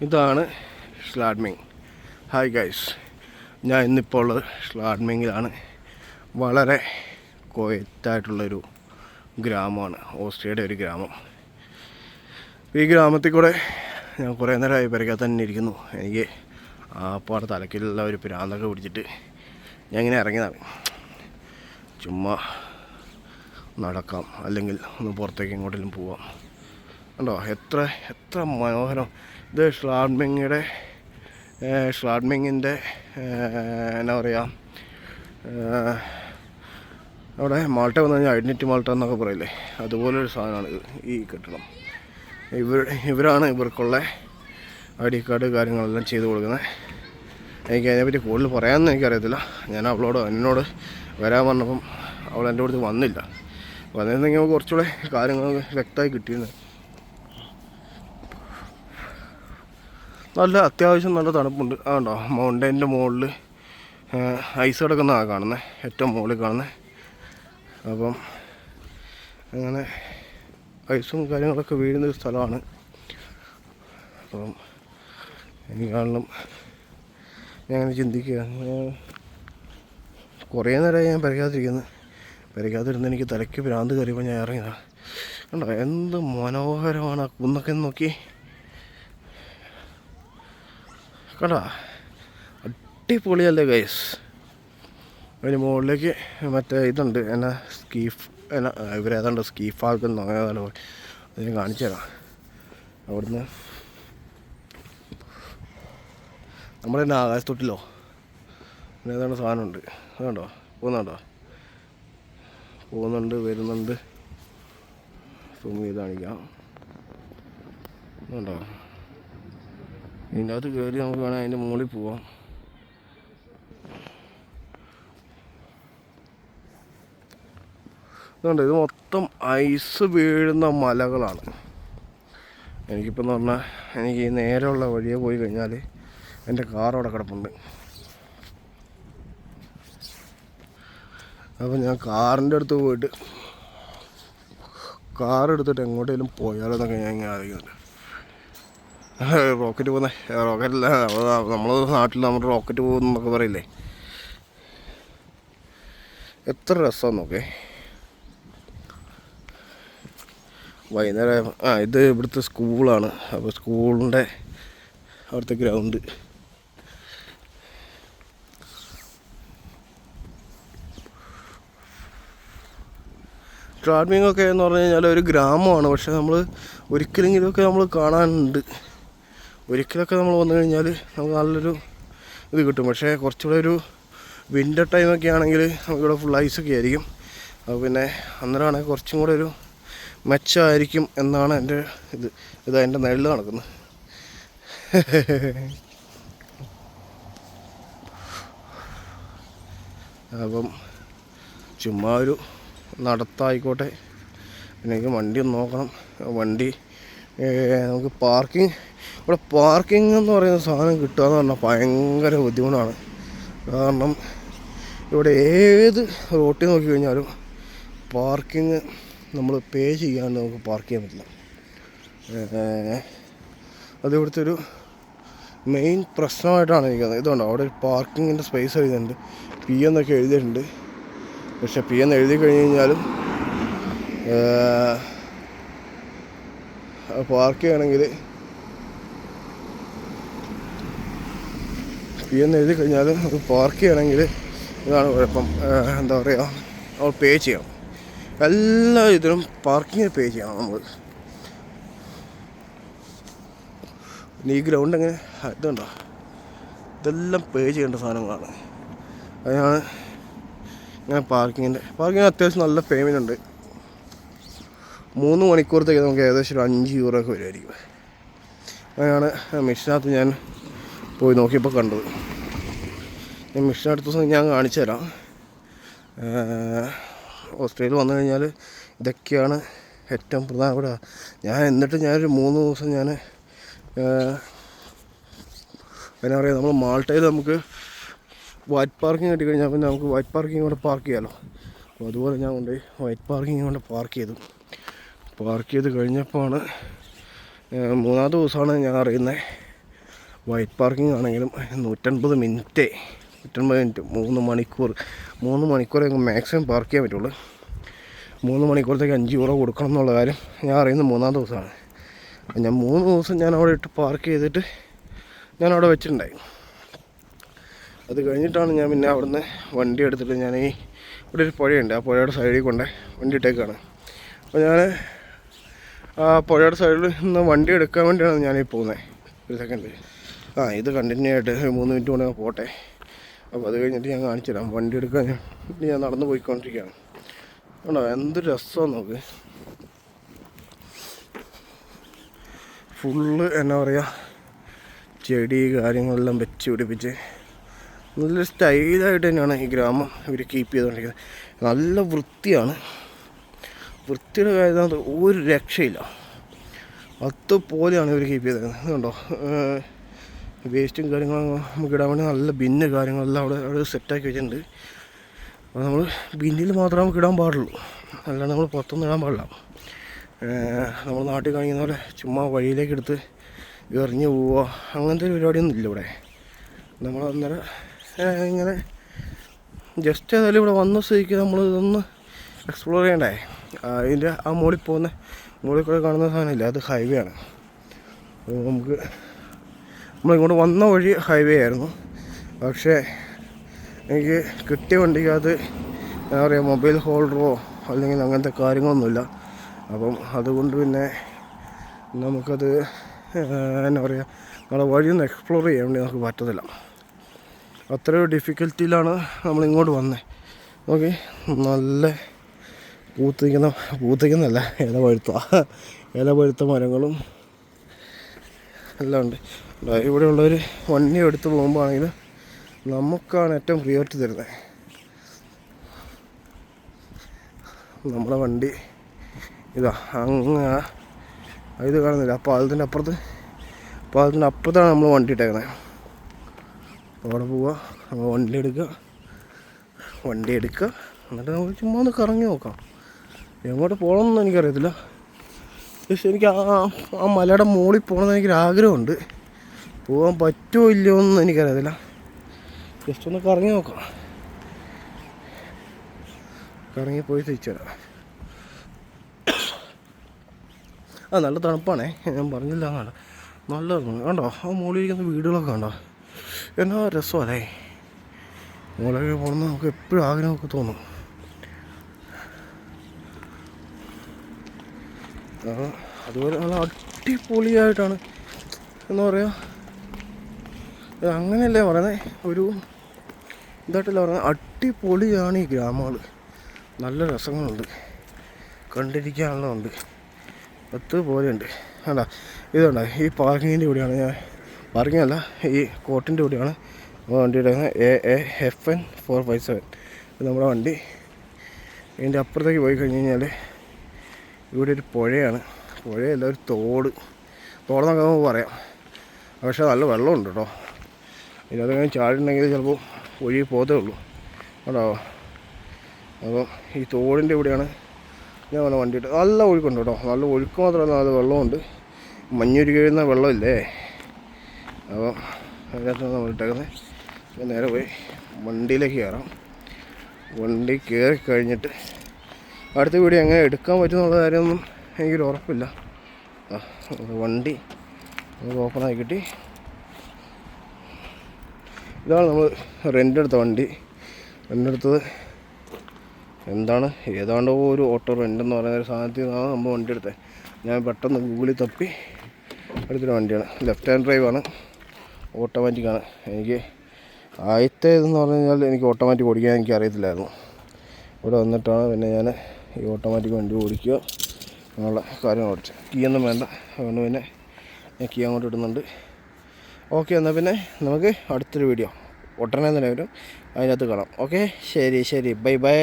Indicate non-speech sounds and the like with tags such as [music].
ഇതാണ് ഷ്ലാഡ്മിങ് hi guys ഞാൻ ഇന്നിപ്പോൾ ഉള്ളത് ഷ്ലാഡ്മിങ്ങിലാണ് വളരെ കൊയറ്റായിട്ടുള്ളൊരു ഗ്രാമമാണ്. ഓസ്ട്രിയയുടെ ഒരു ഗ്രാമം. ഈ ഗ്രാമത്തിൽ കൂടെ ഞാൻ കുറേ നേരമായി പെരയ്ക്കകത്ത് തന്നെ ഇരിക്കുന്നു. എനിക്ക് ആപ്പാടെ തലക്കിലുള്ള ഒരു പിരാന്തൊക്കെ പിടിച്ചിട്ട് ഞാൻ ഇങ്ങനെ ഇറങ്ങിയതാണ്. ചുമ്മാ നടക്കാം. അല്ലെങ്കിൽ ഒന്ന് പുറത്തേക്ക് എങ്ങോട്ടെങ്കിലും പോവാം. കണ്ടോ? എത്ര എത്ര മനോഹരം ഇത് ഷ്ലാഡ്മിങ്ങിയുടെ ഷ്ലാഡ്മിങ്ങിന്റെ എന്നാ പറയുക അവിടെ മാൾട്ട വന്നു കഴിഞ്ഞാൽ ഐഡന്റിറ്റി മാൾട്ട എന്നൊക്കെ പറയില്ലേ? അതുപോലൊരു സാധനമാണ് ഈ കെട്ടിടം. ഇവർ ഇവരാണ് ഇവർക്കുള്ള ഐ ഡി കാർഡ് കാര്യങ്ങളെല്ലാം ചെയ്ത് കൊടുക്കുന്നത്. എനിക്ക് അതിനെപ്പറ്റി കൂടുതൽ പറയാമെന്ന് എനിക്കറിയത്തില്ല. ഞാൻ അവളോട് എന്നോട് വരാൻ പറഞ്ഞപ്പം അവൾ എന്റെ അടുത്ത് വന്നില്ല. വന്നിരുന്നെങ്കിൽ നമുക്ക് കുറച്ചുകൂടെ കാര്യങ്ങൾ വ്യക്തമായി കിട്ടിയിരുന്നു. നല്ല അത്യാവശ്യം നല്ല തണുപ്പുണ്ട്. ആണ്ടോ മൗണ്ടൈന്റെ മുകളിൽ ഐസ് കിടക്കുന്നതാണ് കാണുന്നത് ഏറ്റവും മുകളിൽ കാണുന്നത് അപ്പം അങ്ങനെ ഐസും കാര്യങ്ങളൊക്കെ വീഴുന്ന ഒരു സ്ഥലമാണ്. അപ്പം എനിക്ക് കാണണം. ഞാൻ അങ്ങനെ ചിന്തിക്കുക. കുറേ നേരമായി ഞാൻ പരിക്കാതിരിക്കുന്നത് പരിക്കാതിരുന്ന് എനിക്ക് തലയ്ക്ക് ഭ്രാന്ത് കയറിയപ്പോൾ ഞാൻ ഇറങ്ങിയതാണ് കണ്ടോ എന്ത് മനോഹരമാണ് ആ കുന്നൊക്കെ നോക്കി. കണ്ടോ? അടിപൊളിയല്ലേ ഗൈസ് അതിന് മുകളിലേക്ക് മറ്റേ ഇതുണ്ട്. എന്നാ സ്കീഫ് എന്നാ ഇവരേതാണ്ട് സ്കീഫ് ആക്കുന്ന അങ്ങനെ ഏതാണ്ട് പോയി. അത് ഞാൻ കാണിച്ചു തരാം. അവിടുന്ന്. നമ്മുടെ തന്നെ ആകാശത്തൊട്ടിലോ? പിന്നെ ഏതാണ്ട് സാധനമുണ്ട്. അതുണ്ടോ പോകുന്നുണ്ടോ പോകുന്നുണ്ട് വരുന്നുണ്ട്. സൂം ചെയ്ത് കാണിക്കാം. ഉണ്ടോ ഇതിന്റെ അകത്ത് കയറി നമുക്ക് വേണമെങ്കിൽ അതിന്റെ മുകളിൽ പോവാം. ഇത് മൊത്തം ഐസ് വീഴുന്ന മലകളാണ്. എനിക്കിപ്പോൾ എന്ന് പറഞ്ഞാൽ എനിക്ക് ഈ നേരെയുള്ള വഴിയെ പോയി കഴിഞ്ഞാൽ എന്റെ കാർ കിടപ്പുണ്ട്. അപ്പോൾ ഞാൻ കാറിന്റെ അടുത്ത് പോയിട്ട് കാർ എടുത്തിട്ട് എങ്ങോട്ടേലും പോയാലോ എന്നൊക്കെ ഞാൻ ഇങ്ങനെ ആലോചിക്കുന്നുണ്ട്. [laughs] റോക്കറ്റ് പോകുന്ന. അല്ല നമ്മൾ നാട്ടിൽ നമ്മൾ റോക്കറ്റ് പോകുന്നൊക്കെ പറയില്ലേ? എത്ര രസമാണ് നോക്കേ. വൈകുന്നേരം ആ ഇത് ഇവിടുത്തെ സ്കൂളാണ്. അപ്പോൾ സ്കൂളിന്റെ അവിടുത്തെ ഗ്രൗണ്ട് ട്രാഡ്മിങ് ഒക്കെ എന്ന് പറഞ്ഞു കഴിഞ്ഞാൽ ഒരു ഗ്രാമമാണ്. പക്ഷെ നമ്മൾ ഒരിക്കലെങ്കിലുമൊക്കെ നമ്മൾ കാണാനുണ്ട്. ഒരിക്കലൊക്കെ നമ്മൾ വന്നു കഴിഞ്ഞാൽ നമുക്ക് നല്ലൊരു ഇത് കിട്ടും. പക്ഷേ കുറച്ചുകൂടെ ഒരു വിന്റർ ടൈമൊക്കെ ആണെങ്കിൽ നമുക്കിവിടെ ഫുൾ ഐസൊക്കെ ആയിരിക്കും. അപ്പോൾ പിന്നെ അന്നേരമാണെങ്കിൽ കുറച്ചും കൂടെ ഒരു മെച്ചമായിരിക്കും എന്നാണ് എന്റെ ഇത്. ഇത് എന്റെ നെല്ല് നടക്കുന്നത്. അപ്പം ചുമ്മാ ഒരു നടത്തായിക്കോട്ടെ. പിന്നെ എനിക്ക് വണ്ടി ഒന്ന് നോക്കണം. വണ്ടി നമുക്ക് പാർക്കിംഗ് ഇവിടെ പാർക്കിംഗ് എന്ന് പറയുന്ന സാധനം കിട്ടുക എന്ന് പറഞ്ഞാൽ ഭയങ്കര ബുദ്ധിമുട്ടാണ്. കാരണം ഇവിടെ ഏത് റോട്ടിൽ നോക്കി കഴിഞ്ഞാലും പാർക്കിംഗ് നമ്മൾ പേ ചെയ്യാണ്ട് നമുക്ക് പാർക്ക് ചെയ്യാൻ പറ്റില്ല. അത് ഇവിടുത്തെ ഒരു മെയിൻ പ്രശ്നമായിട്ടാണ് എനിക്ക് ഇതുണ്ട് അവിടെ ഒരു പാർക്കിങ്ങിന്റെ സ്പേസ് എഴുതിയിട്ടുണ്ട് പി എന്നൊക്കെ എഴുതിയിട്ടുണ്ട്. പക്ഷെ പി എന്ന് എഴുതി കഴിഞ്ഞ് കഴിഞ്ഞാലും പാർക്ക് ചെയ്യണമെങ്കിൽ പി എന്ന് എഴുതി കഴിഞ്ഞാൽ അത് പാർക്ക് ചെയ്യണമെങ്കിൽ ഇതാണ് കുഴപ്പം. എന്താ പറയുക നമ്മൾ പേ ചെയ്യണം. എല്ലാ ഇതിനും പാർക്കിങ്ങിന് പേ ചെയ്യണം നമ്മൾ ഈ ഗ്രൗണ്ട് അങ്ങനെ ഇതുണ്ടോ? ഇതെല്ലാം പേ ചെയ്യേണ്ട സാധനങ്ങളാണ്. അതിനാണ് ഇങ്ങനെ പാർക്കിങ്ങിന്റെ പാർക്കിങ്ങിന് അത്യാവശ്യം നല്ല പേയ്മെന്റ് ഉണ്ട്. മൂന്ന് മണിക്കൂറത്തേക്ക് നമുക്ക് ഏകദേശം ഒരു അഞ്ച് യൂറോ ഒക്കെ വരുമായിരിക്കും അങ്ങനെയാണ് മിഷനകത്ത് ഞാൻ പോയി നോക്കിയപ്പോൾ കണ്ടത്. ഞാൻ മിഷൻ അടുത്ത ദിവസം ഞാൻ കാണിച്ചു തരാം. ഓസ്ട്രേലിയ വന്നു കഴിഞ്ഞാൽ ഇതൊക്കെയാണ് ഏറ്റവും പ്രധാനപ്പെട്ട ഞാൻ എന്നിട്ട് ഞാനൊരു മൂന്ന് ദിവസം ഞാൻ എന്നാ പറയുക നമ്മൾ മാൾട്ടയിൽ നമുക്ക് വൈറ്റ് പാർക്കിംഗ് കിട്ടിക്കഴിഞ്ഞാൽ പിന്നെ നമുക്ക് വൈറ്റ് പാർക്കിംഗ് കൊണ്ട് പാർക്ക് ചെയ്യാമല്ലോ അപ്പോൾ അതുപോലെ ഞാൻ കൊണ്ട് വൈറ്റ് പാർക്കിംഗ് കൊണ്ട് പാർക്ക് ചെയ്തു. പാർക്ക് ചെയ്ത് കഴിഞ്ഞപ്പോൾ ആണ് മൂന്നാമത്തെ ദിവസമാണ് ഞാൻ അറിയുന്നത് വൈറ്റ് പാർക്കിംഗ് ആണെങ്കിലും നൂറ്റൻപത് മിനിറ്റ് നൂറ്റൻപത് മിനിറ്റ് മൂന്ന് മണിക്കൂർ മൂന്ന് മണിക്കൂറേ മാക്സിമം പാർക്ക് ചെയ്യാൻ പറ്റുള്ളൂ. മൂന്ന് മണിക്കൂറത്തേക്ക് അഞ്ച് യൂറോ കൊടുക്കണം എന്നുള്ള കാര്യം ഞാൻ അറിയുന്നത് മൂന്നാം ദിവസമാണ്. ഞാൻ മൂന്ന് ദിവസം ഞാൻ അവിടെ ഇട്ട് പാർക്ക് ചെയ്തിട്ട് ഞാൻ അവിടെ വെച്ചിട്ടുണ്ടായി. അത് കഴിഞ്ഞിട്ടാണ് ഞാൻ പിന്നെ അവിടുന്ന് വണ്ടി എടുത്തിട്ട് ഞാൻ ഈ ഇവിടെ ഒരു പുഴയുണ്ട്. ആ പുഴയുടെ സൈഡിൽ കൊണ്ട് വണ്ടി ഇട്ടേക്കാണ്. അപ്പോൾ ഞാൻ ആ പുഴയുടെ സൈഡിൽ നിന്ന് വണ്ടി എടുക്കാൻ വേണ്ടിയാണ് ഞാനീ പോകുന്നത്. ഒരു സെക്കൻഡ് ആ ഇത് കണ്ടിന്യൂ ആയിട്ട് മൂന്ന് മിനിറ്റ് കൊണ്ട് ഞാൻ പോട്ടെ. അപ്പോൾ അത് കഴിഞ്ഞിട്ട് ഞാൻ കാണിച്ചു തരാം വണ്ടി എടുക്കാൻ ഞാൻ ഞാൻ നടന്ന് പോയിക്കൊണ്ടിരിക്കുകയാണ്. ആണോ എന്ത് രസമാണ് നോക്ക്. ഫുള്ള് എന്നാ പറയുക ചെടി കാര്യങ്ങളെല്ലാം വെച്ച് പിടിപ്പിച്ച് നല്ല സ്റ്റൈലായിട്ട് തന്നെയാണ് ഈ ഗ്രാമം ഇവർ കീപ്പ് ചെയ്തുകൊണ്ടിരിക്കുന്നത് നല്ല വൃത്തിയാണ്. വൃത്തിയുടെ കാര്യത്തിൽ ഒരു രക്ഷയില്ല. അതുപോലെയാണ് ഇവർ കീപ്പ് ചെയ്തിരിക്കുന്നത് ഇതുണ്ടോ വേസ്റ്റും കാര്യങ്ങളും നമുക്ക് ഇടാൻ വേണ്ടി നല്ല ബിന്ന് കാര്യങ്ങളെല്ലാം അവിടെ അവിടെ സെറ്റാക്കി വെച്ചിട്ടുണ്ട്. അപ്പോൾ നമ്മൾ ബിന്നിൽ മാത്രമേ നമുക്ക് ഇടാൻ പാടുള്ളൂ. അല്ലാണ്ട് നമ്മൾ പുറത്തൊന്നും ഇടാൻ പാടില്ല. നമ്മൾ നാട്ടിൽ കാണിക്കുന്ന പോലെ ചുമ്മാ വഴിയിലേക്ക് എടുത്ത് എറിഞ്ഞു പോവുക. അങ്ങനത്തെ ഒരു പരിപാടിയൊന്നും ഇല്ല ഇവിടെ. നമ്മൾ അന്നേരം ഇങ്ങനെ ജസ്റ്റ് ഏതായാലും ഇവിടെ വന്ന സ്ഥിതിക്ക് നമ്മൾ ഇതൊന്ന് എക്സ്പ്ലോർ ചെയ്യണ്ടേ? അതിന്റെ ആ മോളിൽ പോകുന്ന മോളിൽ കൂടെ കാണുന്ന സാധനമില്ല? അത് ഹൈവേ ആണ്. അപ്പോൾ നമുക്ക് നമ്മളിങ്ങോട്ട് വന്ന വഴി ഹൈവേ ആയിരുന്നു. പക്ഷേ എനിക്ക് കിട്ടിയ വണ്ടിക്കകത്ത് എന്താ പറയുക മൊബൈൽ ഹോൾഡറോ അല്ലെങ്കിൽ അങ്ങനത്തെ കാര്യങ്ങളൊന്നുമില്ല. അപ്പം അതുകൊണ്ട് പിന്നെ നമുക്കത് എന്താ പറയുക നമ്മളെ വഴിയൊന്ന് എക്സ്പ്ലോർ ചെയ്യാൻ വേണ്ടി നമുക്ക് പറ്റത്തില്ല. അത്രയും ഡിഫിക്കൽറ്റിയിലാണ് നമ്മളിങ്ങോട്ട് വന്നത് നോക്കി നല്ല പൂത്തിക്കുന്ന പൂത്തിക്കുന്നല്ല ഇല പഴുത്ത ഇല പഴുത്ത മരങ്ങളും എല്ലാം ഉണ്ട്. ഇവിടെയുള്ളവർ വണ്ടി എടുത്ത് പോകുമ്പോഴാണെങ്കിൽ നമുക്കാണ് ഏറ്റവും പ്രിയോറിറ്റി തരുന്നത്. നമ്മുടെ വണ്ടി. ഇതാ അങ്ങ് ഇത് കാണുന്നില്ല. ആ പാലത്തിന്റെ അപ്പുറത്ത് പാലത്തിന്റെ അപ്പുറത്താണ് നമ്മൾ വണ്ടി ഇട്ടേക്കുന്നത്. അവിടെ പോവുക നമ്മൾ വണ്ടി എടുക്കുക. വണ്ടി എടുക്കുക. എന്നിട്ട് നമുക്ക് ചുമ്മാ ഒന്ന് കറങ്ങി നോക്കാം. എങ്ങോട്ട് പോകണമെന്നൊന്നും എനിക്കറിയത്തില്ല. പക്ഷെ എനിക്ക് ആ ആ മലയുടെ മുകളിൽ പോകണമെന്ന് എനിക്കൊരു ആഗ്രഹമുണ്ട് പോകാൻ പറ്റുമോ ഇല്ലയോ എന്നൊന്നും എനിക്കറിയത്തില്ല. ജസ്റ്റ് ഒന്ന് കറങ്ങി നോക്കാം. കറങ്ങി പോയി തിരിച്ചു വരാം. ആ നല്ല തണുപ്പാണേ. ഞാൻ പറഞ്ഞില്ല എന്നാണ് നല്ല. കണ്ടോ? ആ മുകളിൽ ഇരിക്കുന്ന വീടുകളൊക്കെ കണ്ടോ? എന്നാ രസമല്ലേ? മുകളിലേക്ക് പോകണമെന്ന് നമുക്ക് എപ്പോഴും ആഗ്രഹമൊക്കെ തോന്നും. ആ, അതുപോലെ നല്ല അടിപൊളിയായിട്ടാണ്. എന്ന് പറയുക അങ്ങനെയല്ലേ പറയുന്നത് ഒരു ഇതായിട്ടല്ല പറയുന്നത് അടിപൊളിയാണ് ഈ ഗ്രാമങ്ങൾ നല്ല രസങ്ങളുണ്ട്. കണ്ടിരിക്കാനുള്ളതുണ്ട്. അതുപോലെയുണ്ട് അല്ല ഇതുണ്ട്? ഈ പാർക്കിങ്ങിന്റെ ഇവിടെയാണ് ഞാൻ. പാർക്കിംഗ് അല്ല ഈ കോട്ടിന്റെ ഇവിടെയാണ് നമ്മുടെ വണ്ടി ഇടുന്നത്. A A F N four five seven. ഇത് നമ്മുടെ വണ്ടി. ഇതിന്റെ അപ്പുറത്തേക്ക് പോയി കഴിഞ്ഞ് കഴിഞ്ഞാൽ ഇവിടെ ഒരു പുഴയാണ്. പുഴയല്ല ഒരു തോട്. തോടെന്നൊക്കെ നമുക്ക് പറയാം. പക്ഷേ നല്ല വെള്ളമുണ്ട് കേട്ടോ. ഇതിനകത്ത് ചാടുണ്ടെങ്കിൽ ചിലപ്പോൾ ഒഴുകി പോകത്തേ ഉള്ളൂ. കേട്ടോ അപ്പം ഈ തോടിന്റെ ഇവിടെയാണ് ഞാൻ വന്ന വണ്ടിയിട്ട് നല്ല ഒഴുക്കുണ്ട് കേട്ടോ. നല്ല ഒഴുക്ക് മാത്രമല്ല നല്ല വെള്ളമുണ്ട്. മഞ്ഞുരു കഴിയുന്ന വെള്ളമില്ലേ? അപ്പം അതിനകത്താണ് നമ്മൾ ഇട്ടേക്കുന്നത് നേരെ പോയി വണ്ടിയിലേക്ക് കയറാം. വണ്ടി കയറി കഴിഞ്ഞിട്ട് അടുത്ത വീഡിയോ എങ്ങനെ എടുക്കാൻ പറ്റുമെന്നുള്ള കാര്യമൊന്നും എനിക്കൊരു ഉറപ്പില്ല. വണ്ടി നമുക്ക് ഓപ്പണായി കിട്ടി. ഇതാണ് നമ്മൾ റെന്റ് എടുത്ത വണ്ടി. റെന്റ് എടുത്തത് എന്താണ്? ഏതാണ്ടോ ഒരു ഓട്ടോ റെന്റ് എന്ന് പറയുന്ന ഒരു സാധനത്തിൽ നിന്നാണ് നമ്മൾ വണ്ടി എടുത്തത്. ഞാൻ പെട്ടെന്ന് ഗൂഗിളിൽ തപ്പി. എടുത്തൊരു വണ്ടിയാണ്. ലെഫ്റ്റ് ഹാൻഡ് ഡ്രൈവാണ് ഓട്ടോമാറ്റിക്കാണ് എനിക്ക് ആദ്യത്തെ ഇതെന്ന് പറഞ്ഞു കഴിഞ്ഞാൽ എനിക്ക് ഓട്ടോമാറ്റിക് ഓടിക്കാൻ എനിക്ക് അറിയത്തില്ലായിരുന്നു ഇവിടെ വന്നിട്ടാണ് പിന്നെ ഞാൻ ഈ ഓട്ടോമാറ്റിക് വണ്ടി ഓടിക്കുക എന്നുള്ള കാര്യം ഓടിച്ചു കീയൊന്നും വേണ്ട. അതുകൊണ്ട് പിന്നെ ഞാൻ കീ അങ്ങോട്ട് ഇടുന്നുണ്ട്. ഓക്കെ എന്നാൽ പിന്നെ നമുക്ക് അടുത്തൊരു വീഡിയോ ഉടനെ തന്നെ വരും അതിനകത്ത് കാണാം. ഓക്കെ ശരി ശരി. Bye bye